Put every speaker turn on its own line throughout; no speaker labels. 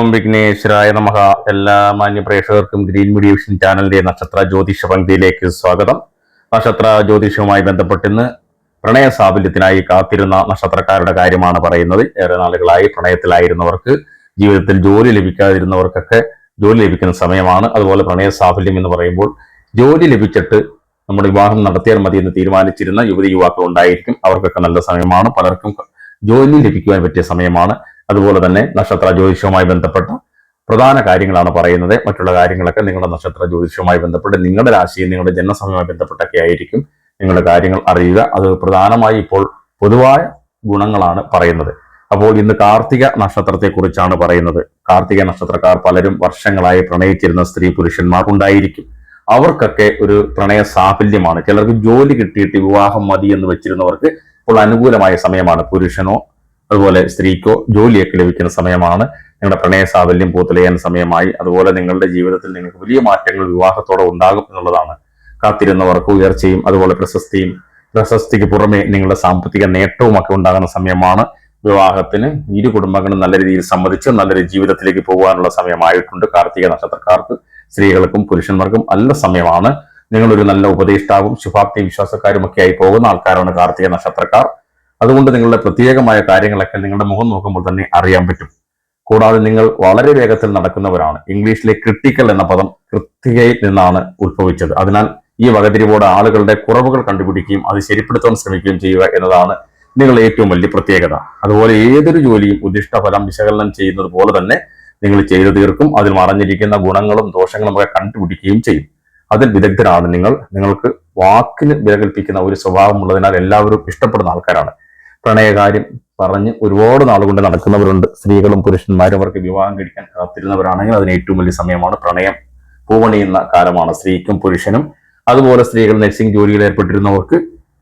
ഓം വിഘ്നേശ്വരായ നമഃ. എല്ലാ മാന്യ പ്രേക്ഷകർക്കും ഗ്രീൻ മീഡിയ വിഷൻ ചാനലിന്റെ നക്ഷത്ര ജ്യോതിഷ പങ്ക്തിയിലേക്ക് സ്വാഗതം. നക്ഷത്ര ജ്യോതിഷവുമായി ബന്ധപ്പെട്ട് ഇന്ന് പ്രണയ സാഫല്യത്തിനായി കാത്തിരുന്ന നക്ഷത്രക്കാരുടെ കാര്യമാണ് പറയുന്നത്. ഏറെ നാളുകളായി പ്രണയത്തിലായിരുന്നവർക്ക് ജീവിതത്തിൽ ജോലി ലഭിക്കാതിരുന്നവർക്കൊക്കെ ജോലി ലഭിക്കുന്ന സമയമാണ്. അതുപോലെ പ്രണയ സാഫല്യം എന്ന് പറയുമ്പോൾ ജോലി ലഭിച്ചിട്ട് നമ്മുടെ വിവാഹം നടത്തിയാൽ മതി എന്ന് തീരുമാനിച്ചിരുന്ന യുവതി യുവാക്കൾ ഉണ്ടായിരിക്കും. അവർക്കൊക്കെ നല്ല സമയമാണ്. പലർക്കും ജോലി ലഭിക്കുവാൻ പറ്റിയ സമയമാണ്. അതുപോലെ തന്നെ നക്ഷത്ര ജ്യോതിഷവുമായി ബന്ധപ്പെട്ട പ്രധാന കാര്യങ്ങളാണ് പറയുന്നത്. മറ്റുള്ള കാര്യങ്ങളൊക്കെ നിങ്ങളുടെ നക്ഷത്ര ജ്യോതിഷവുമായി ബന്ധപ്പെട്ട് നിങ്ങളുടെ രാശിയും നിങ്ങളുടെ ജന്മസമയവുമായി ബന്ധപ്പെട്ടൊക്കെ ആയിരിക്കും നിങ്ങളുടെ കാര്യങ്ങൾ അറിയുക. അത് പ്രധാനമായി ഇപ്പോൾ പൊതുവായ ഗുണങ്ങളാണ് പറയുന്നത്. അപ്പോൾ ഇന്ന് കാർത്തിക നക്ഷത്രത്തെക്കുറിച്ചാണ് പറയുന്നത്. കാർത്തിക നക്ഷത്രക്കാർ പലരും വർഷങ്ങളായി പ്രണയിച്ചിരുന്ന സ്ത്രീ പുരുഷന്മാർ ഉണ്ടായിരിക്കും അവർക്കൊക്കെ ഒരു പ്രണയ സാഫല്യമാണ്. ചിലർക്ക് ജോലി കിട്ടിയിട്ട് വിവാഹം മതി എന്ന് വെച്ചിരുന്നവർക്ക് ഇപ്പോൾ അനുകൂലമായ സമയമാണ്. പുരുഷനോ അതുപോലെ സ്ത്രീക്കോ ജോലിയൊക്കെ ലഭിക്കുന്ന സമയമാണ്. നിങ്ങളുടെ പ്രണയ സാഫല്യം പൂത്തലയാൻ സമയമായി. അതുപോലെ നിങ്ങളുടെ ജീവിതത്തിൽ നിങ്ങൾക്ക് വലിയ മാറ്റങ്ങൾ വിവാഹത്തോടെ ഉണ്ടാകും എന്നുള്ളതാണ്. കാത്തിരുന്നവർക്ക് ഉയർച്ചയും അതുപോലെ പ്രശസ്തിയും പ്രശസ്തിക്ക് പുറമെ നിങ്ങളുടെ സാമ്പത്തിക നേട്ടവും ഒക്കെ ഉണ്ടാകുന്ന സമയമാണ്. വിവാഹത്തിന് ഇരു കുടുംബങ്ങളും നല്ല രീതിയിൽ സമ്മതിച്ച് നല്ലൊരു ജീവിതത്തിലേക്ക് പോകാനുള്ള സമയമായിട്ടുണ്ട്. കാർത്തിക നക്ഷത്രക്കാർക്ക് സ്ത്രീകൾക്കും പുരുഷന്മാർക്കും നല്ല സമയമാണ്. നിങ്ങളൊരു നല്ല ഉപദേഷ്ടാവും ശുഭാപ്തി വിശ്വാസക്കാരും ഒക്കെ ആയി പോകുന്ന ആൾക്കാരാണ് കാർത്തിക നക്ഷത്രക്കാർ. അതുകൊണ്ട് നിങ്ങളുടെ പ്രത്യേകമായ കാര്യങ്ങളൊക്കെ നിങ്ങളുടെ മുഖം നോക്കുമ്പോൾ തന്നെ അറിയാൻ പറ്റും. കൂടാതെ നിങ്ങൾ വളരെ വേഗത്തിൽ നടക്കുന്നവരാണ്. ഇംഗ്ലീഷിലെ ക്രിട്ടിക്കൽ എന്ന പദം കൃത്യയിൽ നിന്നാണ് ഉത്ഭവിച്ചത്. അതിനാൽ ഈ വകതിരിവോടെ ആളുകളുടെ കുറവുകൾ കണ്ടുപിടിക്കുകയും അത് ശരിപ്പെടുത്താൻ ശ്രമിക്കുകയും ചെയ്യുക എന്നതാണ് നിങ്ങളുടെ ഏറ്റവും വലിയ പ്രത്യേകത. അതുപോലെ ഏതൊരു ജോലിയും ഉദ്ദിഷ്ട ഫലം വിശകലനം ചെയ്യുന്നത് പോലെ തന്നെ നിങ്ങൾ ചെയ്തു തീർക്കും. അതിൽ മറഞ്ഞിരിക്കുന്ന ഗുണങ്ങളും ദോഷങ്ങളും ഒക്കെ കണ്ടുപിടിക്കുകയും ചെയ്യും. അതിൽ വിദഗ്ധരാണ് നിങ്ങൾ. നിങ്ങൾക്ക് വാക്കിന് വിലകൽപ്പിക്കുന്ന ഒരു സ്വഭാവമുള്ളതിനാൽ എല്ലാവരും ഇഷ്ടപ്പെടുന്ന ആൾക്കാരാണ്. പ്രണയകാര്യം പറഞ്ഞ് ഒരുപാട് നാളുകൊണ്ട് നടക്കുന്നവരുണ്ട്. സ്ത്രീകളും പുരുഷന്മാരും അവർക്ക് വിവാഹം കഴിക്കാൻ കാത്തിരുന്നവരാണെങ്കിൽ അതിന് ഏറ്റവും വലിയ സമയമാണ് പ്രണയം. പൂവണിയുന്ന കാലമാണ് സ്ത്രീക്കും പുരുഷനും. അതുപോലെ സ്ത്രീകൾ നഴ്സിംഗ് ജോലിയിൽ ഏർപ്പെട്ടിരുന്നവർക്ക്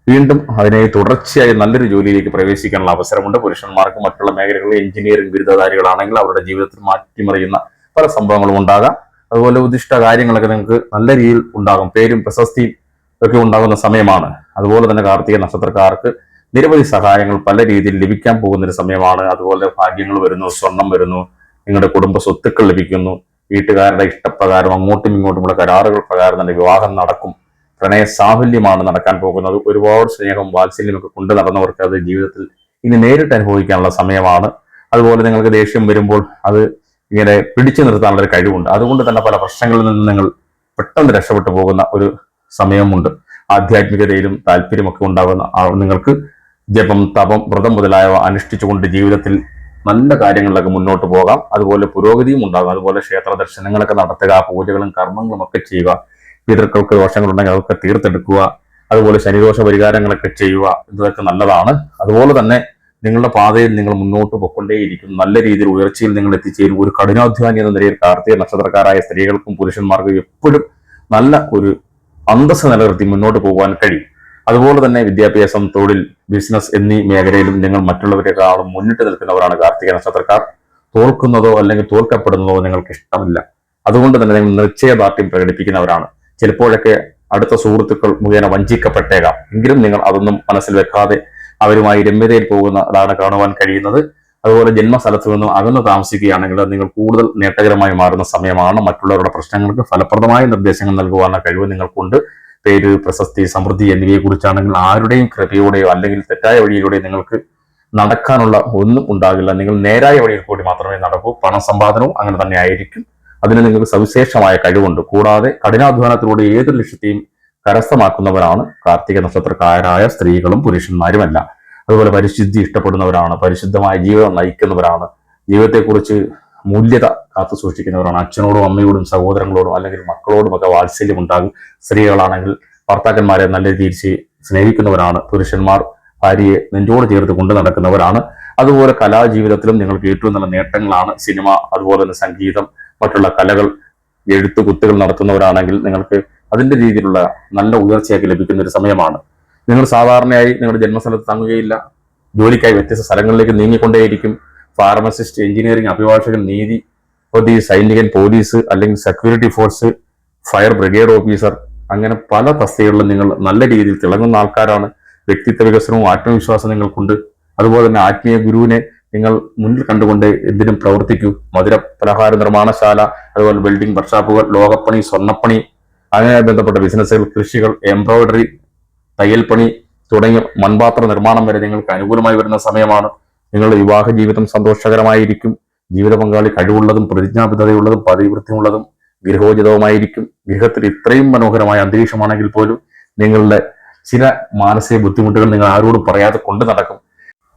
വീണ്ടും അതിനെ തുടർച്ചയായി നല്ലൊരു ജോലിയിലേക്ക് പ്രവേശിക്കാനുള്ള അവസരമുണ്ട്. പുരുഷന്മാർക്ക് മറ്റുള്ള മേഖലകളിൽ എഞ്ചിനീയറിംഗ് ബിരുദധാരികളാണെങ്കിൽ അവരുടെ ജീവിതത്തിൽ മാറ്റിമറിയുന്ന പല സംഭവങ്ങളും ഉണ്ടാകാം. അതുപോലെ ഉദ്ദിഷ്ട കാര്യങ്ങളൊക്കെ നിങ്ങൾക്ക് നല്ല രീതിയിൽ ഉണ്ടാകും. പേരും പ്രശസ്തിയും ഒക്കെ ഉണ്ടാകുന്ന സമയമാണ്. അതുപോലെ തന്നെ കാർത്തിക നക്ഷത്രക്കാർക്ക് നിരവധി സഹായങ്ങൾ പല രീതിയിൽ ലഭിക്കാൻ പോകുന്ന ഒരു സമയമാണ്. അതുപോലെ ഭാഗ്യങ്ങൾ വരുന്നു സ്വർണം വരുന്നു നിങ്ങളുടെ കുടുംബ സ്വത്തുക്കൾ ലഭിക്കുന്നു വീട്ടുകാരുടെ ഇഷ്ടപ്രകാരം അങ്ങോട്ടും ഇങ്ങോട്ടുമുള്ള കരാറുകൾ പ്രകാരം തന്നെ വിവാഹം നടക്കും. പ്രണയ സാഫല്യമാണ് നടക്കാൻ പോകുന്നത്. ഒരുപാട് സ്നേഹം വാത്സല്യമൊക്കെ കൊണ്ടു നടന്നവർക്ക് അത് ജീവിതത്തിൽ ഇനി നേരിട്ട് അനുഭവിക്കാനുള്ള സമയമാണ്. അതുപോലെ നിങ്ങൾക്ക് ദേഷ്യം വരുമ്പോൾ അത് ഇങ്ങനെ പിടിച്ചു നിർത്താനുള്ള ഒരു കഴിവുണ്ട്. അതുകൊണ്ട് തന്നെ പല പ്രശ്നങ്ങളിൽ നിന്ന് നിങ്ങൾ പെട്ടെന്ന് രക്ഷപ്പെട്ടു പോകുന്ന ഒരു സമയമുണ്ട്. ആധ്യാത്മികതയിലും താല്പര്യമൊക്കെ ഉണ്ടാകുന്ന നിങ്ങൾക്ക് ജപം തപം വ്രതം മുതലായവ അനുഷ്ഠിച്ചുകൊണ്ട് ജീവിതത്തിൽ നല്ല കാര്യങ്ങളിലൊക്കെ മുന്നോട്ട് പോകാം. അതുപോലെ പുരോഗതിയും ഉണ്ടാകും. അതുപോലെ ക്ഷേത്ര ദർശനങ്ങളൊക്കെ നടത്തുക പൂജകളും കർമ്മങ്ങളും ഒക്കെ ചെയ്യുക. പിതൃക്കൾക്ക് ദോഷങ്ങളുണ്ടെങ്കിൽ അതൊക്കെ തീർത്തെടുക്കുക. അതുപോലെ ശനിദോഷ പരിഹാരങ്ങളൊക്കെ ചെയ്യുക. ഇതൊക്കെ നല്ലതാണ്. അതുപോലെ തന്നെ നിങ്ങളുടെ പാതയിൽ നിങ്ങൾ മുന്നോട്ട് പൊക്കൊണ്ടേയിരിക്കും നല്ല രീതിയിൽ ഉയർച്ചയിൽ നിങ്ങൾ എത്തിച്ചേരും. ഒരു കഠിനാധ്വാനി എന്ന നിലയിൽ കാർത്തിക നക്ഷത്രക്കാരായ സ്ത്രീകൾക്കും പുരുഷന്മാർക്കും എപ്പോഴും നല്ല ഒരു അന്തസ്സ് നിലനിർത്തി മുന്നോട്ട് പോകാൻ കഴിയും. അതുപോലെ തന്നെ വിദ്യാഭ്യാസം തൊഴിൽ ബിസിനസ് എന്നീ മേഖലയിലും നിങ്ങൾ മറ്റുള്ളവരെക്കാളും മുന്നിട്ട് നിൽക്കുന്നവരാണ് കാർത്തിക നക്ഷത്രക്കാർ. തോൽക്കുന്നതോ അല്ലെങ്കിൽ തോൽക്കപ്പെടുന്നതോ നിങ്ങൾക്ക് ഇഷ്ടമില്ല. അതുകൊണ്ട് തന്നെ നിങ്ങൾ നിശ്ചയദാർഢ്യം പ്രകടിപ്പിക്കുന്നവരാണ്. ചിലപ്പോഴൊക്കെ അടുത്ത സുഹൃത്തുക്കൾ മുഖേന വഞ്ചിക്കപ്പെട്ടേക്കാം. എങ്കിലും നിങ്ങൾ അതൊന്നും മനസ്സിൽ വെക്കാതെ അവരുമായി രമ്യതയിൽ പോകുന്ന അതാണ് കാണുവാൻ കഴിയുന്നത്. അതുപോലെ ജന്മസ്ഥലത്ത് നിന്നും അകന്നു താമസിക്കുകയാണെങ്കിൽ നിങ്ങൾ കൂടുതൽ നേട്ടകരമായി മാറുന്ന സമയമാണ്. മറ്റുള്ളവരുടെ പ്രശ്നങ്ങൾക്ക് ഫലപ്രദമായ നിർദ്ദേശങ്ങൾ നൽകുവാനുള്ള കഴിവ് നിങ്ങൾക്കുണ്ട്. പേര് പ്രശസ്തി സമൃദ്ധി എന്നിവയെ കുറിച്ചാണെങ്കിൽ ആരുടെയും കൃപയോടെയോ അല്ലെങ്കിൽ തെറ്റായ വഴിയിലൂടെയോ നിങ്ങൾക്ക് നടക്കാനുള്ള ഒന്നും ഉണ്ടാകില്ല. നിങ്ങൾ നേരായ വഴിയിൽ കൂടി മാത്രമേ നടക്കൂ. പണസമ്പാദനവും അങ്ങനെ തന്നെ ആയിരിക്കും. അതിന് നിങ്ങൾക്ക് സവിശേഷമായ കഴിവുണ്ട്. കൂടാതെ കഠിനാധ്വാനത്തിലൂടെ ഏതൊരു ലക്ഷ്യത്തെയും കരസ്ഥമാക്കുന്നവരാണ്. കാർത്തിക നക്ഷത്രക്കാരായ സ്ത്രീകളും പുരുഷന്മാരുമല്ല. അതുപോലെ പരിശുദ്ധി ഇഷ്ടപ്പെടുന്നവരാണ്. പരിശുദ്ധമായ ജീവിതം നയിക്കുന്നവരാണ്. ജീവിതത്തെക്കുറിച്ച് മൂല്യത കാത്തു സൂക്ഷിക്കുന്നവരാണ്. അച്ഛനോടും അമ്മയോടും സഹോദരങ്ങളോടും അല്ലെങ്കിൽ മക്കളോടും ഒക്കെ വാത്സല്യം ഉണ്ടാകും സ്ത്രീകളാണെങ്കിൽ ഭർത്താക്കന്മാരെ നല്ല രീതിയിൽ സ്നേ- സ്നേഹിക്കുന്നവരാണ്. പുരുഷന്മാർ ഭാര്യയെ നെഞ്ചോട് ചേർത്ത് കൊണ്ടു നടക്കുന്നവരാണ്. അതുപോലെ കലാജീവിതത്തിലും നിങ്ങൾക്ക് ഏറ്റവും നല്ല നേട്ടങ്ങളാണ് സിനിമ അതുപോലെ തന്നെ സംഗീതം മറ്റുള്ള കലകൾ എഴുത്തു കുത്തുകൾ നടത്തുന്നവരാണെങ്കിൽ നിങ്ങൾക്ക് അതിന്റെ രീതിയിലുള്ള നല്ല ഉയർച്ചയൊക്കെ ലഭിക്കുന്ന ഒരു സമയമാണ്. നിങ്ങൾ സാധാരണയായി നിങ്ങളുടെ ജന്മസ്ഥലത്ത് തങ്ങുകയില്ല. ജോലിക്കായി വ്യത്യസ്ത സ്ഥലങ്ങളിലേക്ക് നീങ്ങിക്കൊണ്ടേയിരിക്കും. ഫാർമസിസ്റ്റ് എഞ്ചിനീയറിംഗ് അഭിഭാഷകൻ നീതി പ്രതി സൈനികൻ പോലീസ് അല്ലെങ്കിൽ security force fire brigade officer അങ്ങനെ പല തസ്തികളിലും നിങ്ങൾ നല്ല രീതിയിൽ തിളങ്ങുന്ന ആൾക്കാരാണ്. വ്യക്തിത്വ വികസനവും ആത്മവിശ്വാസം നിങ്ങൾക്കുണ്ട്. അതുപോലെ തന്നെ ആത്മീയ ഗുരുവിനെ നിങ്ങൾ മുന്നിൽ കണ്ടുകൊണ്ട് എന്തിനും പ്രവർത്തിക്കൂ. മധുര പലഹാര നിർമ്മാണശാല അതുപോലെ ബിൽഡിംഗ് വർക്ക്ഷോപ്പുകൾ ലോകപ്പണി സ്വർണപ്പണി അങ്ങനെ ബന്ധപ്പെട്ട ബിസിനസ്സുകൾ കൃഷികൾ എംബ്രോയിഡറി തയ്യൽപ്പണി തുടങ്ങിയ മൺപാത്ര നിർമ്മാണം വരെ നിങ്ങൾക്ക് അനുകൂലമായി വരുന്ന സമയമാണ്. നിങ്ങളുടെ വിവാഹ ജീവിതം സന്തോഷകരമായിരിക്കും. ജീവിത പങ്കാളി കഴിവുള്ളതും പ്രതിജ്ഞാബദ്ധതയുള്ളതും പതിവൃത്തിയുള്ളതും ഗൃഹോചിതവുമായിരിക്കും. ഗൃഹത്തിൽ ഇത്രയും മനോഹരമായ അന്തരീക്ഷമാണെങ്കിൽ പോലും നിങ്ങളുടെ ചില മാനസിക ബുദ്ധിമുട്ടുകൾ നിങ്ങൾ ആരോടും പറയാതെ കൊണ്ടു നടക്കും.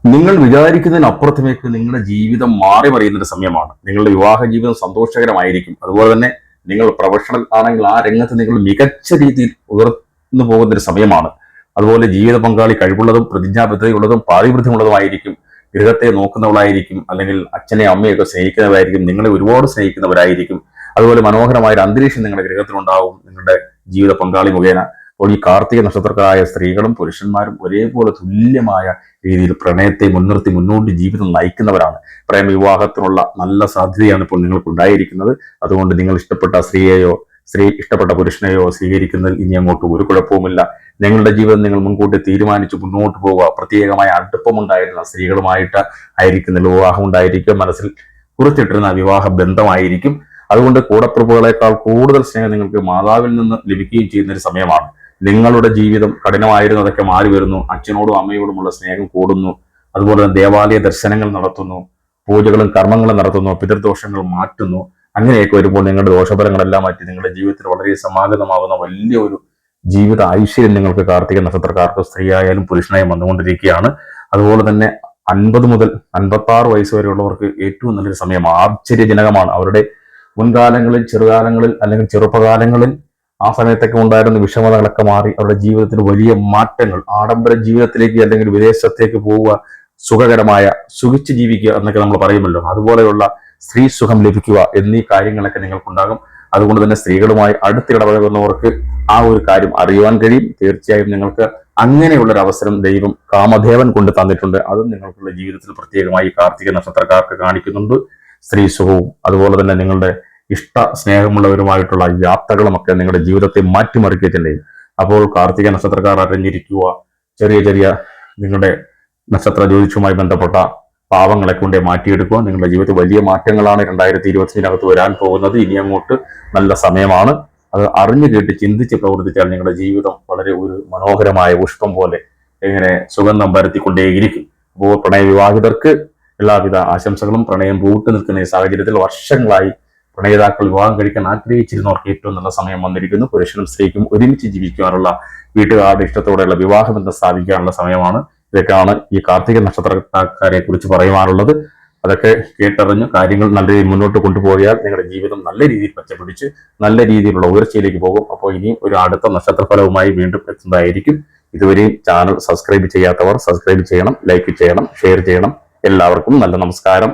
നിങ്ങൾ വിചാരിക്കുന്നതിനപ്പുറത്തേക്ക് നിങ്ങളുടെ ജീവിതം മാറി മറിയുന്ന ഒരു സമയമാണ്. നിങ്ങളുടെ വിവാഹ ജീവിതം സന്തോഷകരമായിരിക്കും. അതുപോലെ തന്നെ നിങ്ങൾ പ്രൊഫഷണൽ ആണെങ്കിൽ ആ രംഗത്ത് നിങ്ങൾ മികച്ച രീതിയിൽ ഉയർന്നു പോകുന്ന ഒരു സമയമാണ്. അതുപോലെ ജീവിത പങ്കാളി കഴിവുള്ളതും പ്രതിജ്ഞാബദ്ധതയുള്ളതും പാതിവൃദ്ധ്യമുള്ളതുമായിരിക്കും ഗൃഹത്തെ നോക്കുന്നവളായിരിക്കും അല്ലെങ്കിൽ അച്ഛനെ അമ്മയൊക്കെ സ്നേഹിക്കുന്നവരായിരിക്കും നിങ്ങളെ ഒരുപാട് സ്നേഹിക്കുന്നവരായിരിക്കും. അതുപോലെ മനോഹരമായ ഒരു അന്തരീക്ഷം നിങ്ങളുടെ ഗൃഹത്തിലുണ്ടാവും നിങ്ങളുടെ ജീവിത പങ്കാളി മുഖേന. അപ്പോൾ ഈ കാർത്തിക നക്ഷത്രക്കാരായ സ്ത്രീകളും പുരുഷന്മാരും ഒരേപോലെ തുല്യമായ രീതിയിൽ പ്രണയത്തെ മുൻനിർത്തി മുന്നോട്ട് ജീവിതം നയിക്കുന്നവരാണ്. പ്രേമവിവാഹത്തിനുള്ള നല്ല സാധ്യതയാണ് ഇപ്പോൾ നിങ്ങൾക്ക് ഉണ്ടായിരിക്കുന്നത് അതുകൊണ്ട് നിങ്ങൾ ഇഷ്ടപ്പെട്ട സ്ത്രീയെയോ സ്ത്രീ ഇഷ്ടപ്പെട്ട പുരുഷനെയോ സ്വീകരിക്കുന്നതിൽ ഇനി അങ്ങോട്ട് ഒരു കുഴപ്പവുമില്ല. നിങ്ങളുടെ ജീവിതം നിങ്ങൾ മുൻകൂട്ടി തീരുമാനിച്ച് മുന്നോട്ട് പോവുക. പ്രത്യേകമായ അടുപ്പമുണ്ടായിരുന്ന സ്ത്രീകളുമായിട്ട് ആയിരിക്കുന്ന വിവാഹം ഉണ്ടായിരിക്കും മനസ്സിൽ കുറിച്ചിട്ടിരുന്ന വിവാഹ ബന്ധമായിരിക്കും അതുകൊണ്ട് കൂടപ്രഭുകളെക്കാൾ കൂടുതൽ സ്നേഹം നിങ്ങൾക്ക് മാതാവിൽ നിന്ന് ലഭിക്കുകയും ചെയ്യുന്ന ഒരു സമയമാണ്. നിങ്ങളുടെ ജീവിതം കഠിനമായിരുന്നതൊക്കെ മാറി വരുന്നു. അച്ഛനോടും അമ്മയോടുമുള്ള സ്നേഹം കൂടുന്നു. അതുപോലെ തന്നെ ദേവാലയ ദർശനങ്ങൾ നടത്തുന്നു. പൂജകളും കർമ്മങ്ങളും നടത്തുന്നു. പിതൃദോഷങ്ങൾ മാറ്റുന്നു. അങ്ങനെയൊക്കെ വരുമ്പോൾ നിങ്ങളുടെ ദോഷഫലങ്ങളെല്ലാം മാറ്റി നിങ്ങളുടെ ജീവിതത്തിൽ വളരെ സമാഗതമാകുന്ന വലിയ ഒരു ജീവിത ഐശ്വര്യം നിങ്ങൾക്ക് കാർത്തിക നക്ഷത്രക്കാർക്ക് സ്ത്രീയായാലും പുരുഷനായും വന്നുകൊണ്ടിരിക്കുകയാണ്. അതുപോലെ തന്നെ അൻപത് മുതൽ അൻപത്തി ആറ് വയസ്സ് വരെയുള്ളവർക്ക് ഏറ്റവും നല്ലൊരു സമയം ആശ്ചര്യജനകമാണ്. അവരുടെ മുൻകാലങ്ങളിൽ ചെറുകാലങ്ങളിൽ അല്ലെങ്കിൽ ചെറുപ്പകാലങ്ങളിൽ ആ സമയത്തൊക്കെ ഉണ്ടായിരുന്ന വിഷമതകളൊക്കെ മാറി അവരുടെ ജീവിതത്തിൽ വലിയ മാറ്റങ്ങൾ ആഡംബര ജീവിതത്തിലേക്ക് അല്ലെങ്കിൽ വിദേശത്തേക്ക് പോവുക സുഖകരമായ സുഖിച്ച് ജീവിക്കുക എന്നൊക്കെ നമ്മൾ പറയുമല്ലോ. അതുപോലെയുള്ള സ്ത്രീ സുഖം ലഭിക്കുക എന്നീ കാര്യങ്ങളൊക്കെ നിങ്ങൾക്കുണ്ടാകും. അതുകൊണ്ട് തന്നെ സ്ത്രീകളുമായി അടുത്തിടപഴകുന്നവർക്ക് ആ ഒരു കാര്യം അറിയുവാൻ കഴിയും. തീർച്ചയായും നിങ്ങൾക്ക് അങ്ങനെയുള്ള ഒരു അവസരം ദൈവം കാമദേവൻ കൊണ്ട് തന്നിട്ടുണ്ട്. അതും നിങ്ങൾക്കുള്ള ജീവിതത്തിൽ പ്രത്യേകമായി കാർത്തിക നക്ഷത്രക്കാർക്ക് കാണിക്കുന്നുണ്ട്. സ്ത്രീ സുഖവും അതുപോലെ തന്നെ നിങ്ങളുടെ ഇഷ്ട സ്നേഹമുള്ളവരുമായിട്ടുള്ള യാത്രകളുമൊക്കെ നിങ്ങളുടെ ജീവിതത്തെ മാറ്റിമറിക്കുക അപ്പോൾ കാർത്തിക നക്ഷത്രക്കാർ അറിഞ്ഞിരിക്കുക. ചെറിയ ചെറിയ നിങ്ങളുടെ നക്ഷത്ര ജ്യോതിഷവുമായി ബന്ധപ്പെട്ട പാവങ്ങളെ കൊണ്ടേ മാറ്റിയെടുക്കുക. നിങ്ങളുടെ ജീവിതത്തിൽ വലിയ മാറ്റങ്ങളാണ് രണ്ടായിരത്തി ഇരുപത്തിനകത്ത് വരാൻ പോകുന്നത്. ഇനി അങ്ങോട്ട് നല്ല സമയമാണ്. അത് അറിഞ്ഞു കേട്ട് ചിന്തിച്ച് പ്രവർത്തിച്ചാൽ നിങ്ങളുടെ ജീവിതം വളരെ ഒരു മനോഹരമായ പുഷ്പം പോലെ ഇങ്ങനെ സുഗന്ധം പരത്തിക്കൊണ്ടേയിരിക്കും. അപ്പോൾ പ്രണയ വിവാഹിതർക്ക് എല്ലാവിധ ആശംസകളും. പ്രണയം പൂട്ട് നിൽക്കുന്ന ഈ സാഹചര്യത്തിൽ വർഷങ്ങളായി പ്രണയിതാക്കൾ വിവാഹം കഴിക്കാൻ ആഗ്രഹിച്ചിരുന്നവർക്ക് ഏറ്റവും നല്ല സമയം വന്നിരിക്കുന്നു. പുരുഷനും സ്ത്രീക്കും ഒരുമിച്ച് ജീവിക്കാനുള്ള വീട്ടുകാരുടെ ഇഷ്ടത്തോടെയുള്ള വിവാഹബന്ധം സ്ഥാപിക്കാനുള്ള സമയമാണ്. ഇതൊക്കെയാണ് ഈ കാർത്തിക നക്ഷത്രക്കാരെ കുറിച്ച് പറയുവാനുള്ളത്. അതൊക്കെ കേട്ടറിഞ്ഞ് കാര്യങ്ങൾ നല്ല രീതിയിൽ മുന്നോട്ട് കൊണ്ടുപോയാൽ നിങ്ങളുടെ ജീവിതം നല്ല രീതിയിൽ പച്ചപിടിച്ച് നല്ല രീതിയിലുള്ള ഉയർച്ചയിലേക്ക് പോകും. അപ്പോൾ ഇനിയും ഒരു അടുത്ത നക്ഷത്രഫലവുമായി വീണ്ടും എത്തുന്നതായിരിക്കും. ഇതുവരെയും ചാനൽ സബ്സ്ക്രൈബ് ചെയ്യാത്തവർ സബ്സ്ക്രൈബ് ചെയ്യണം ലൈക്ക് ചെയ്യണം ഷെയർ ചെയ്യണം. എല്ലാവർക്കും നല്ല നമസ്കാരം.